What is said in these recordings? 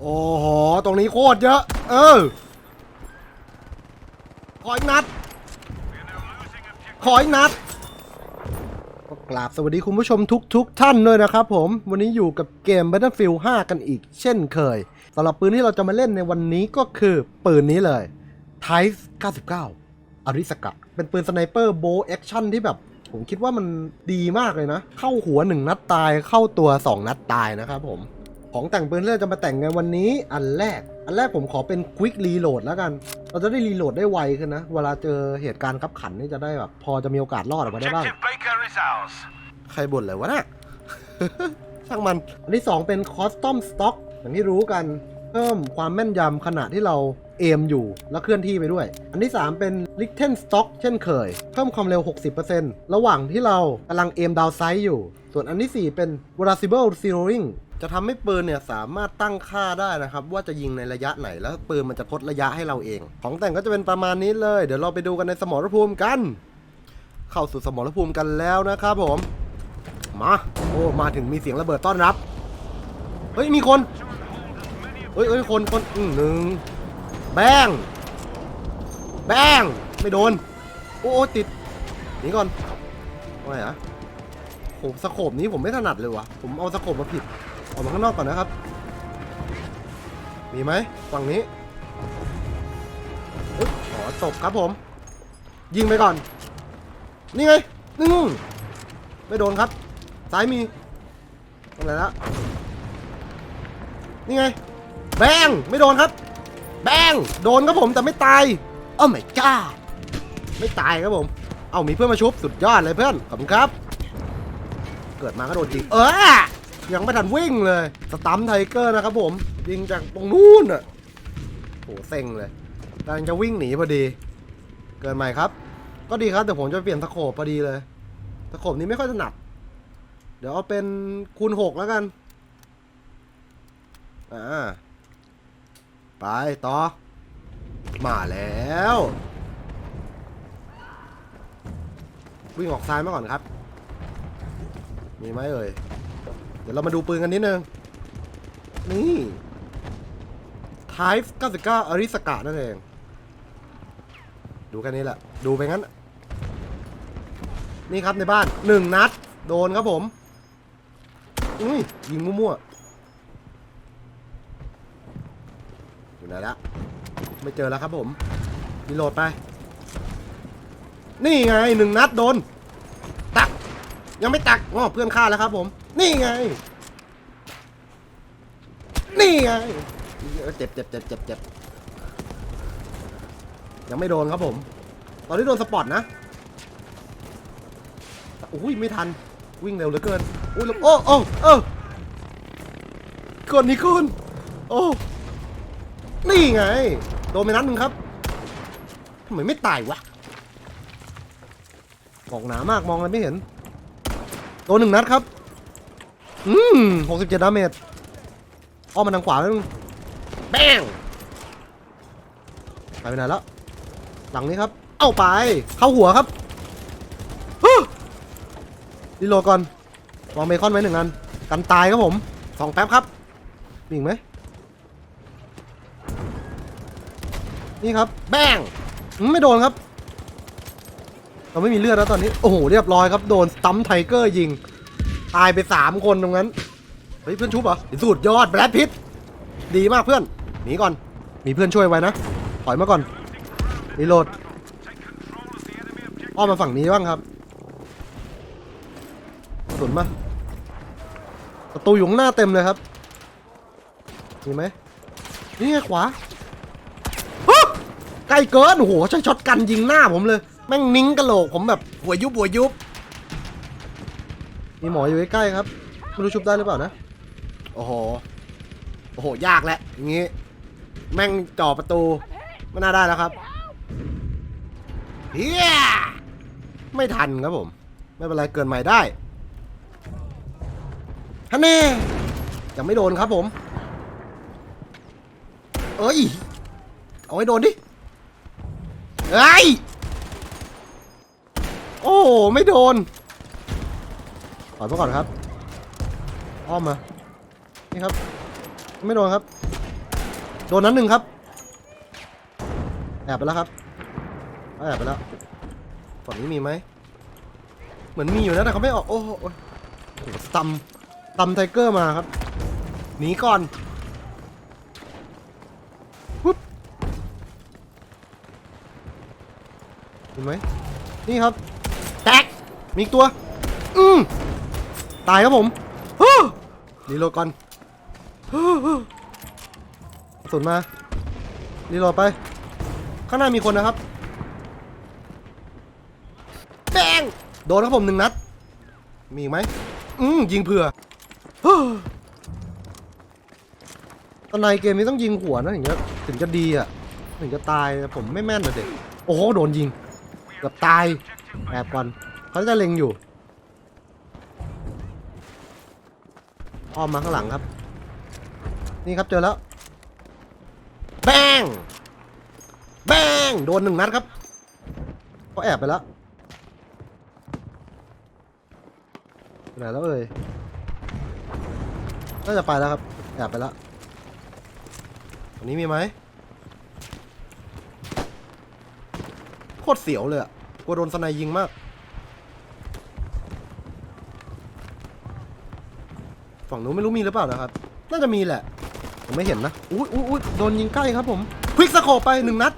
โอ้โห ตรงนี้โคตรเยอะ เออ ขออีกนัด ขออีกนัดก็กราบสวัสดีคุณผู้ชมทุกทุกๆท่านด้วยนะครับผม วันนี้อยู่กับเกม Battlefield 5 กันอีกเช่นเคยสำหรับปืนที่เราจะมาเล่นในวันนี้ก็คือปืนนี้เลย Type 99 อริสกะ เป็นปืนสไนเปอร์โบแอคชั่นที่แบบผมคิดว่ามันดีมากเลยนะ เข้าหัว 1 นัดตายเข้าตัว 2 นัดตายนะครับผม ของแต่งปืนที่เราจะมาแต่งกันวันนี้อันแรก อันแรกผมขอเป็น Quick Reload แล้วกัน เราจะได้รีโหลดได้ไวขึ้นนะ เวลาเจอเหตุการณ์ขับขันนี่จะได้แบบพอจะมีโอกาสรอดออกมาได้บ้าง Objective Baker is ours. ใครบ่นเลยวะน่ะช่างมัน อันที่ 2 เป็น Custom Stock อย่างที่รู้กันเพิ่มความแม่นยำขณะที่เราเอมอยู่แล้วเคลื่อนที่ไปด้วย อันที่ 3 เป็น l i t t e n Stock เช่นเคย เพิ่มความเร็ว 60%ระหว่างที่เรากำลังเอมดาวไซด์อยู่ ส่วนอันที่ 4 เป็น Variable Zeroing จะทำให้ปืนเนี่ยสามารถตั้งค่าได้นะครับ ว่าจะยิงในระยะไหนแล้วปืนมันจะทดระยะให้เราเอง ของแต่งก็จะเป็นประมาณนี้เลย เดี๋ยวเราไปดูกันในสมรภูมิกัน เข้าสู่สมรภูมิกันแล้วนะครับผม มาโอ้มาถึงมีเสียงระเบิดต้อนรับเฮ้ยมีคนเฮ้ยเฮ้ยคนคนอืมหนึ่งแบงแบงไม่โดน โอ้โอ้ติดนี่ก่อนว่าไงอะโหสโคบนี้ผมไม่ถนัดเลยวะผมเอาสโคบมาผิด ออกมาข้างนอกก่อนนะครับ มีไหมฝั่งนี้ขอตกครับผม ยิงไปก่อน นี่ไงนึ่งไม่โดนครับ ซ้ายมีอะไรละนี่ไง แบง ไม่โดนครับ แบง โดนครับผมแต่ไม่ตายโอ้ไม่กล้าไม่ตายครับผม เอามีเพื่อนมาชุบ สุดยอดเลยเพื่อน ขอบคุณครับ เกิดมาก็โดนจริง เออ ยังไม่ทันวิ่งเลย สตัมไทเกอร์นะครับผม ยิงจากตรงนู้นอะโหเซ็งเลยกำลังจะวิ่งหนีพอดี เกินใหม่ครับ ก็ดีครับแต่ผมจะเปลี่ยนตะโขบพอดีเลยตะโขบนี้ไม่ค่อยถนัด เดี๋ยวเอาเป็นคูณหกแล้วกัน อ่า ไปต่อ มาแล้ววิ่งออกซ้ายมาก่อนครับ มีไหมเอ่ย เดี๋ยวเรามาดูปืนกันนิดนึง นี่ Type 99อริสกะนั่นเอง ดูแค่นี้แหละ ดูไปงั้น นี่ครับในบ้านหนึ่งนัด โดนครับผม อุ้ย ยิงมั่วๆ อยู่ไหนละ ไม่เจอแล้วครับผมรีโหลดไป นี่ไงหนึ่งนัดโดน ตัก ยังไม่ตักอ๋อเพื่อนฆ่าแล้วครับผม นี่ไง นี่ไงเจ็บเจ็บเจ็บเจ็บเจ็บยังไม่โดนครับผม ตอนนี้โดนสปอตนะอุ้ยไม่ทัน วิ่งเร็วเหลือเกิน อุ้ยโอ้โอ้โอ้คนนี้คุณโอ้นี่ไง โดนไปนัดหนึ่งครับทำไมไม่ตายวะกองหนามากมองอะไรไม่เห็น โดนหนึ่งนัดครับ อืมหกสิบเจ็ดดาเมจอ้อมมาทางขวาแล้วนึงแบงไปไปไหนแล้ว หลังนี้ครับ เอาไป เข้าหัวครับฮึรีโหลดก่อน วางเบคอนไว้หนึ่งอัน กันตายครับผมสองแป๊บครับมีอีกไหม นี่ครับ แบงอืมไม่โดนครับ เราไม่มีเลือดแล้วตอนนี้ โอ้โห เรียบร้อยครับ โดนสตัมไทเกอร์ยิง ตายไปสามคนตรงนั้น เฮ้ยเพื่อนชุบเหรอสุดยอดแบล็ดพิทดีมากเพื่อน หนีก่อน มีเพื่อนช่วยไว้นะ ถอยมาก่อนรีโหลดอ้อมมาฝั่งนี้บ้างครับกระสุนมาประตูอยู่ข้างหน้าเต็มเลยครับ มีไหมนี่ไงขวาใกล้เกินโอ้โหใช้ช็อตกันยิงหน้าผมเลย แม่งนิ้งกระโหลกผมแบบหัวยุบหัวยุบ มีหมออยู่ใกล้ๆครับไม่รู้ชุบได้หรือเปล่านะโอ้โหโอ้โหยากแหละอย่างงี้ แม่งจ่อประตูไม่น่าได้แล้วครับเฮียไม่ทันครับผม ไม่เป็นไรเกินใหม่ได้ฮันเน่ยังไม่โดนครับผม เอ้ย เอาให้โดนดิเอ้ย โอ้ ไม่โดน ถอยมาก่อนครับ อ้อมมา นี่ครับ ไม่โดนครับ โดนนั้นหนึ่งครับ แอบไปแล้วครับ แอบไปแล้ว ฝั่งนี้มีไหม เหมือนมีอยู่นะแต่เขาไม่ออก โอ้โหโอ้โหสตัมตัมไทเกอร์มาครับ หนีก่อนปุ๊บเห็นไหม นี่ครับ แตก มีอีกตัว อืม ตายครับผมฮู้รีโหลดก่อนฮู้ฮู้กระสุนมารีโหลดไป ข้างหน้ามีคนนะครับแบงโดนครับผมหนึ่งนัด มีอีกไหมอืมยิงเผื่อฮู้ตอนในเกมนี้ต้องยิงหัวนะถึงจะถึงจะดีอะ ถึงจะตายแต่ผมไม่แม่นนะเด็ก โอ้โห โดนยิงเกือบตายแอบก่อนเขาจะเล็งอยู่ อ้อมมาข้างหลังครับ นี่ครับเจอแล้ว แบง แบง โดนหนึ่งนัดครับเขาแอบไปแล้วไหนแล้วเอ่ยน่าจะไปแล้วครับแอบไปแล้วอันนี้มีไหมโคตรเสียวเลยอะกลัวโดนสไนยิงมาก ฝั่งนู้นไม่รู้มีหรือเปล่านะครับ น่าจะมีแหละ ผมไม่เห็นนะ อุ้ยอุ้ยอุ้ยโดนยิงใกล้ครับผม ควิกสโคปไปหนึ่งนัด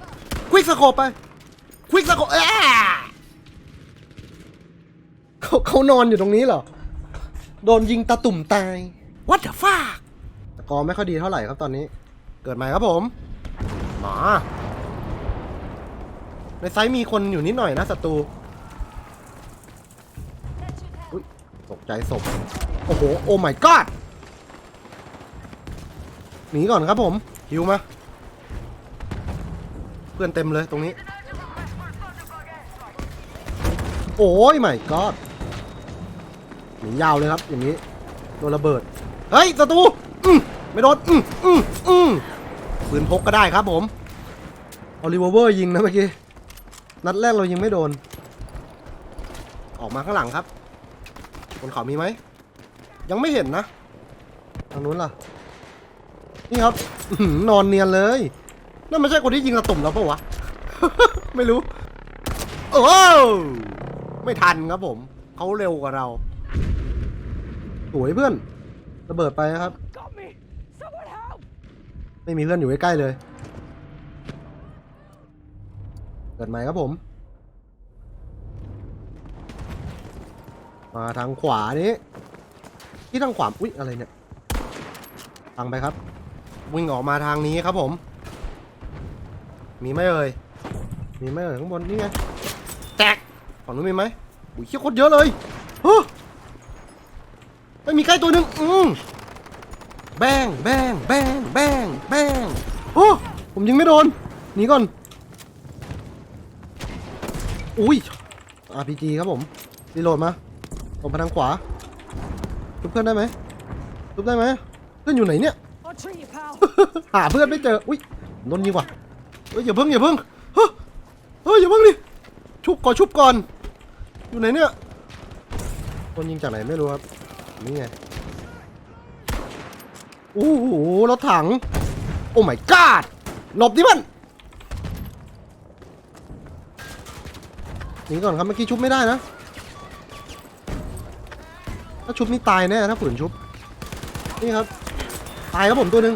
ควิกสโคปไป ควิกสโคปเอ้เขาเขานอนอยู่ตรงนี้เหรอ โดนยิงตาตุ่มตาย What the fuck สกอไม่ค่อยดีเท่าไหร่ครับตอนนี้ เกิดใหม่ครับผมหมาในไซต์มีคนอยู่นิดหน่อยนะศัตรูอุ๊ยตกใจศพ โอ้โห โอ้ my god หนีก่อนครับผมฮิวมา เพื่อนเต็มเลยตรงนี้ โอ้ย my god หนียาวเลยครับ อย่างนี้ โดนระเบิด เฮ้ยศัตรูอืมไม่โดนอืมอืมอืมปืนพกก็ได้ครับผมเอารีวอร์เวอร์ยิงนะเมื่อกี้ นัดแรกเรายิงไม่โดน ออกมาข้างหลังครับ บนเขามีไหม ยังไม่เห็นนะทางนู้นล่ะ นี่ครับนอนเนียนเลย นั่นไม่ใช่คนที่ยิงกระตุ่มเราปะวะ ไม่รู้ โอ้ไม่ทันครับผม เขาเร็วกว่าเราสวยเพื่อน ระเบิดไปครับ ไม่มีเพื่อนอยู่ใกล้ๆเลย เกิดใหม่ครับผม มาทางขวานี้ ที่ทางขวาอุ๊ยอะไรเนี่ยทางไปครับ วิ่งออกมาทางนี้ครับผม มีไหมเอ่ยมีไหมเอ่ยข้างบนนี่ไงแตกฝั่งนู้นมีไหมอุ้ยเชี่ยโคตรเยอะเลยเฮ้ยไม่มีใกล้ตัวหนึ่งอืมแบงแบงแบงแบงแบงโอ้ผมยิงไม่โดนหนีก่อนอุ้ย RPG ครับผมรีโหลดมาผมไปทางขวา ทุบเพื่อนได้ไหมทุบได้ไหมเพื่อนอยู่ไหนเนี่ย I'll treat you, pal. หาเพื่อนไม่เจอ อุ้ยโดนยิงว่ะเฮ้ยอย่าเพิ่งอย่าเพิ่งเฮ้ยเฮ้ยอย่าเพิ่งดิ ชุบก่อนชุบก่อน อยู่ไหนเนี่ยโดนยิงจากไหนไม่รู้ครับ นี่ไงโอ้โหรถถัง โอ้ my god หลบดิมันหนีก่อนครับเมื่อกี้ชุบไม่ได้นะ ถ้าชุบนี่ตายแน่ถ้าฝืนชุบ นี่ครับ ตายครับผมตัวหนึ่ง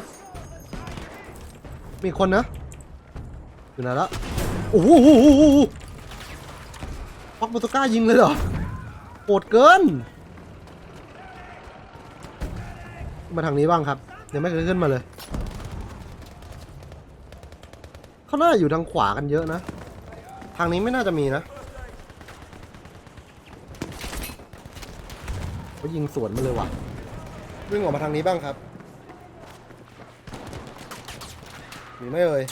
มีคนนะอยู่ไหนละโอ้โหโอ้โหโอ้โหพักโมโตก้ายิงเลยเหรอโหดเกิน มาทางนี้บ้างครับยังไม่เคยขึ้นมาเลยเขาน่าอยู่ทางขวากันเยอะนะ ทางนี้ไม่น่าจะมีนะ เขายิงสวนมาเลยว่ะ วิ่งออกมาทางนี้บ้างครับมีไหมเอ่ย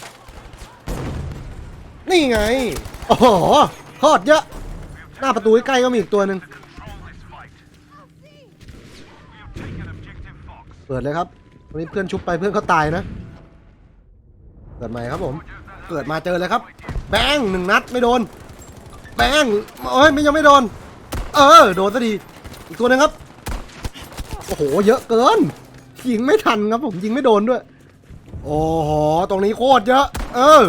นี่ไง โอ้โหโคตรเยอะ หน้าประตูใกล้ๆก็มีอีกตัวหนึ่ง เปิดเลยครับ วันนี้เพื่อนชุบไปเพื่อนเขาตายนะ เกิดใหม่ครับผม เกิดมาเจอเลยครับ แบงหนึ่งนัดไม่โดน แบงโอ้ยไม่ยังไม่โดน เออ โดนซะดี อีกตัวหนึงครับ โอ้โห เยอะเกิน ยิงไม่ทันครับผมยิงไม่โดนด้วย โอ้โห ตรงนี้โคตรเยอะ เออ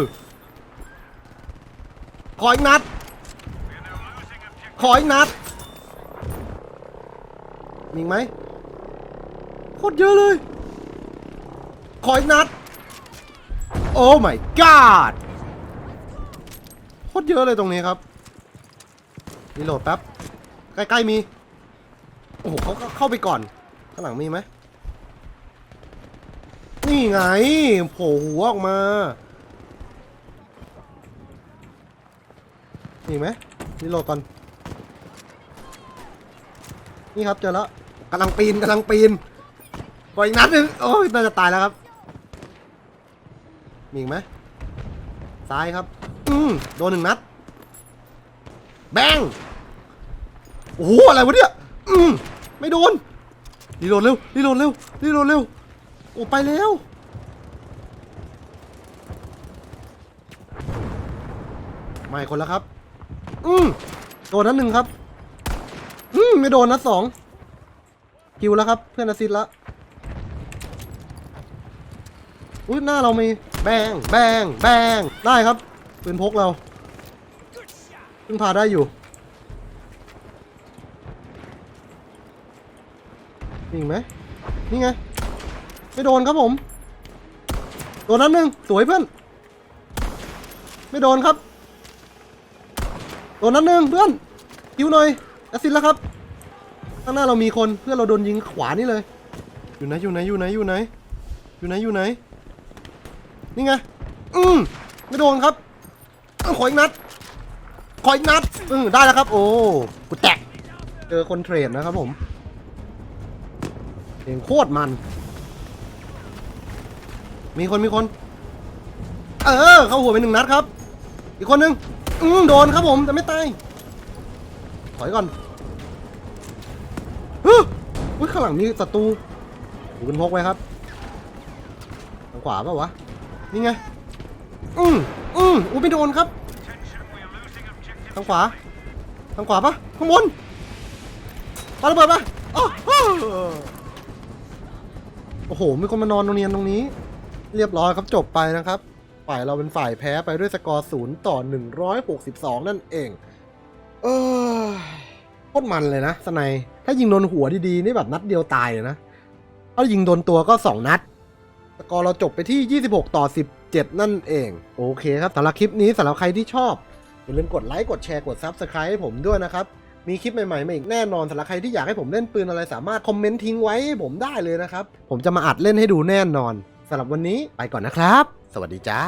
ขออีกนัด ขออีกนัดมีอีกไหมโคตรเยอะเลย ขออีกนัด โอ้ my god โคตรเยอะเลยตรงนี้ครับรีโหลดแป๊บ ใกล้ ๆ มี โอ้โหเขาเข้าไปก่อน ข้างหลังมีไหมนี่ไงโผล่หัวออกมามีไหมรีโลก่อน นี่ครับเจอแล้วกำลังปีนกำลังปีนปล่อยอีกนัดหนึงโอ้ยน่าจะตายแล้วครับ มีอีกไหมซ้ายครับ อืมโดนหนึ่งนัด แบง โอ้โห อะไรวะเนี่ย อืมไม่โดน รีโหลดเร็วรีโหลดเร็วรีโหลดเร็วโอ้ไปแล้วไม่คนแล้วครับ อืมโดนนัดหนึ่งครับ อืมไม่โดนนัดสองคิวแล้วครับ เพื่อนอาซิดละอุ้ยหน้าเรามีแบงแบงแบงได้ครับปืนพกเราเพิ่งพาได้อยู่ นี่ไหมนี่ไง ไม่โดนครับผม โดนนั้นหนึ่งสวยเพื่อน ไม่โดนครับ โดนนั้นหนึ่งเพื่อนคิวหน่อยแอสซินแล้วครับ ข้างหน้าเรามีคนเพื่อนเราโดนยิงขวานี่เลย อยู่ไหนอยู่ไหนอยู่ไหนอยู่ไหน อยู่ไหนอยู่ไหน นี่ไง อืมไม่โดนครับขออีกนัดขออีกนัด อืมได้แล้วครับ โอ้กูแตก เจอคนเทรดนะครับผม สียงโคตรมัน มีคนมีคน เออ เข้าหัวไปหนึ่งนัดครับ อีกคนนึงอืมโดนครับผมแต่ไม่ตาย ถอยก่อนฮึอุ้ยข้างหลังมีศัตรูดูกันพกไว้ครับ ทางขวาเปล่าวะ นี่ไง อืมอืมอุ้ยไม่โดนครับ ทางขวา ทางขวาปะข้างบนปาระเบิดปะอ้าวอ้าว โอ้โห มีคนมานอนตรงเนียนตรงนี้ เรียบร้อยครับจบไปนะครับ ฝ่ายเราเป็นฝ่ายแพ้ไปด้วยสกอร์ศูนย์ต่อ 162 นั่นเอง เออโคตรมันเลยนะสไนถ้ายิงโดนหัวดีๆ นี่แบบนัดเดียวตายเลยนะถ้ายิงโดนตัวก็ 2 นัดสกอร์เราจบไปที่ 26 ต่อ 17 นั่นเอง โอเคครับสำหรับคลิปนี้สำหรับใครที่ชอบอย่าลืมกดไลค์กดแชร์กด Subscribe ให้ผมด้วยนะครับ มีคลิปใหม่ๆมาอีกแน่นอนสำหรับใครที่อยากให้ผมเล่นปืนอะไรสามารถคอมเมนต์ทิ้งไว้ให้ผมได้เลยนะครับ ผมจะมาอัดเล่นให้ดูแน่นอนสำหรับวันนี้ไปก่อนนะครับ สวัสดีจ้า